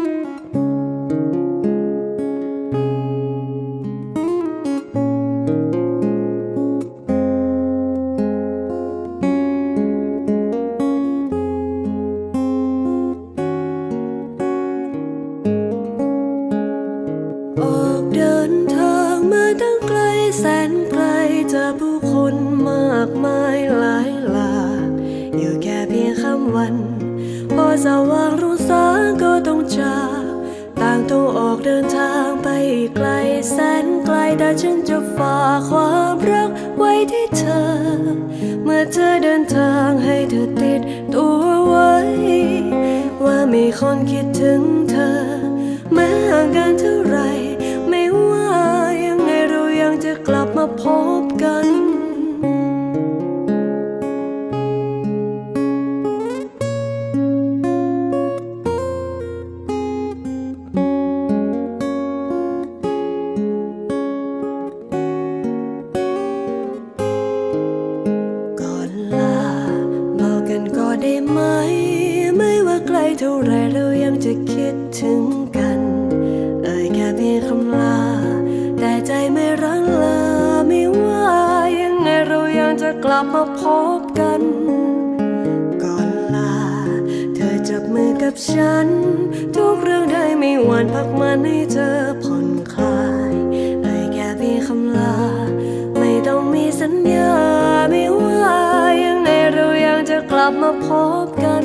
ออกเดินทางมาตั้งไกลแสนไกลเจอผู้คนมากมายหลายหลากอยู่แค่เพียงคำวัน พอสว่างรุ่ ไกลแสนไกลแต่ฉันจะฝากความรักไว้ที่เธอ เมื่อเธอเดินทางให้เธอติดตัวไว้ ว่ามีคนคิดถึงเธอ แม้ห่างกันเท่าไร ไหมไม่ว่าไกลเท่าไรเรายังจะคิดถึงกัน เอ่ยแค่เพียงคำลา แต่ใจไม่รังลาไม่ว่ายังไงเรายังจะกลับมาพบกัน ก่อนลา เธอจับมือกับฉัน ทุกเรื่องได้ไม่หวันพักมันให้เธอ บมาพบกัน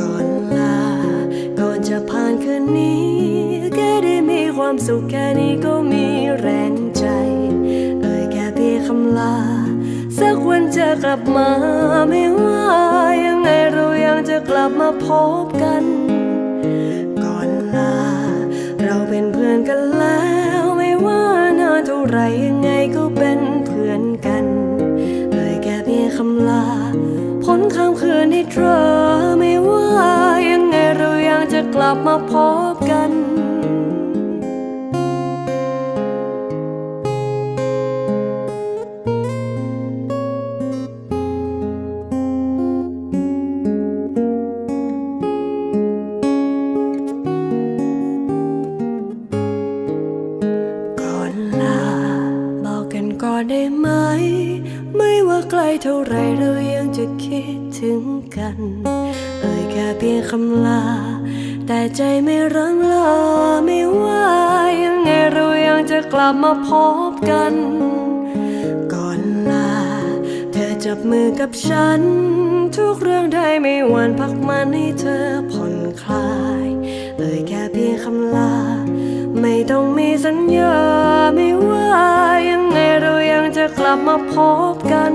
ก่อนลา ก่อนจะผ่านคืนนี้ แค่ได้มีความสุขแค่นี้ก็มีแรงใจ เอ่ยแค่เพียงคำลา สักวันจะกลับมาไม่ว่ายังไงเรายังจะกลับมาพบกัน ก่อนลา เราเป็นเพื่อนกันแล้วไม่ว่านานเท่าไรยังไงก็เป็นเพื่อนกัน เอ่ยแค่เพียงคำลา เธอไม่ว่ายังไงเรายังจะกลับมาพบกันก่อนลาบอกกันก่อนได้ไหม ไม่ว่าไกลเท่าไรเรายังจะคิด กัน เอ่ยแค่เพียงคำลา แต่ใจไม่รังลาไม่ว่ายังไงเรายังจะกลับมาพบกัน ก่อนลา เธอจับมือกับฉัน ทุกเรื่องได้ไม่หวันพักมันให้เธอผ่อนคลาย เอ่ยแค่เพียงคำลา ไม่ต้องมีสัญญาไม่ว่ายังไงเรายังจะกลับมาพบกัน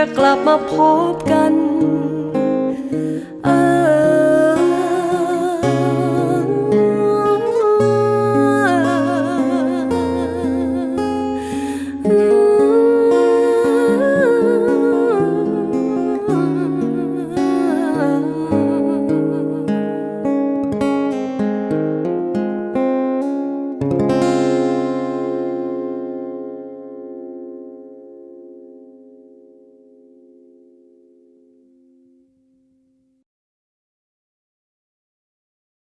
จะกลับมาพบกันอืม